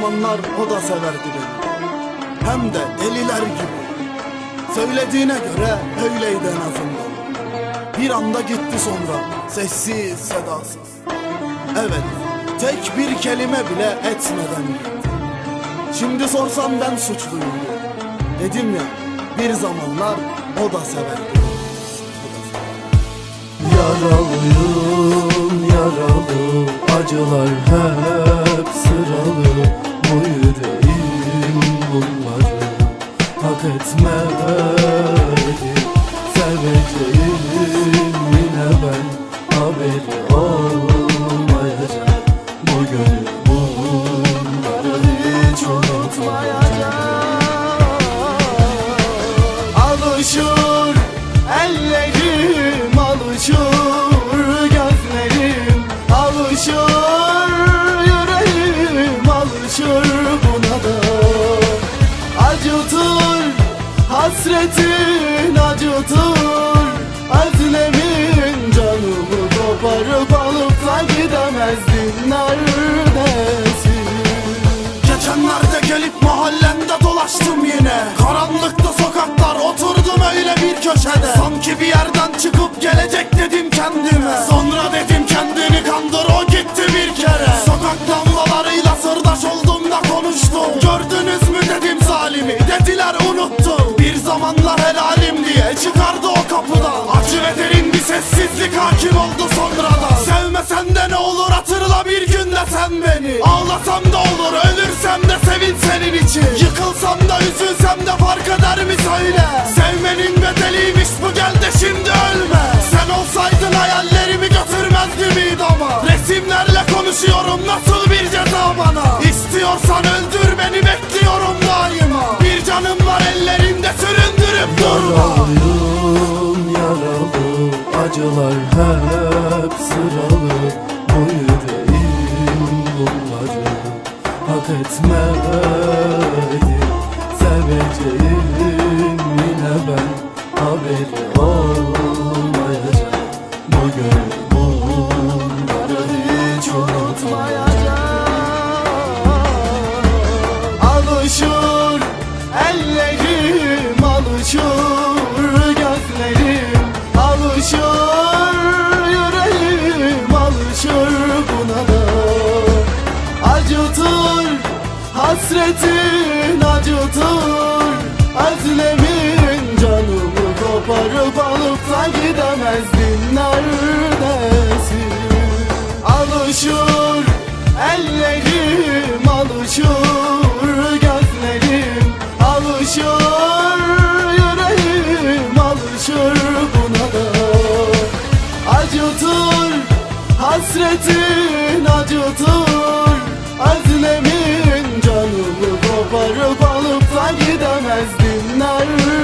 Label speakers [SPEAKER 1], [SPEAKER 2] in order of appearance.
[SPEAKER 1] zamanlar o da severdi beni Hem de deliler gibi. Söylediğine göre öyleydi en azından. Bir anda gitti sonra sessiz sedasız. Evet tek bir kelime bile etmeden gitti. Şimdi sorsam ben suçluyum. Dedim ya bir zamanlar o da severdi.
[SPEAKER 2] Yaralıyım yaralı Acılar hep sıralı bunları hiç
[SPEAKER 1] Alışır ellerim alışır gözlerim alışır yüreğim alışır buna acıtır hasretin acıtır özlemin canımı koparıp alıp da gidemezdin. Neredesin dolaştım yine. Karanlıkta sokaklar oturdum öyle bir köşede. Sanki bir yerden çıkıp gelecek dedim kendime. Sonra dedim kendini kandır o gitti bir kere. Sokak lambalarıyla sırdaş oldum da konuştum. Gördünüz mü dedim zalimi? Dediler unuttum. Bir zamanlar helalim diye çıkardı o kapıdan. Acı ve derin bir sessizlik hakim oldu sonradan. Sevmesen de ne olur hatırla bir gün de sen beni. Ağlasam da olur senin için. Yıkılsam da üzülsem de fark eder mi söyle. Sevmenin bedeliymiş bu gel de şimdi ölme. Sen olsaydın hayallerimi götürmezdim idama. Resimlerle konuşuyorum nasıl bir ceza bana? İstiyorsan öldür beni bekliyorum daima. Bir canım var ellerinde süründürüp durma.
[SPEAKER 2] Yaralıyım yaralı Acılar hep sıralı. Bu yüreğim bunları etmedi Seveceğim yine ben. Haberi olmayacak
[SPEAKER 1] hasretin acıtır özlemin canımı koparıp alıp da gidemezdin neredesin? Alışır ellerim alışır gözlerim alışır yüreğim alışır buna da. Acıtır hasretin acıtır özlemin yanarım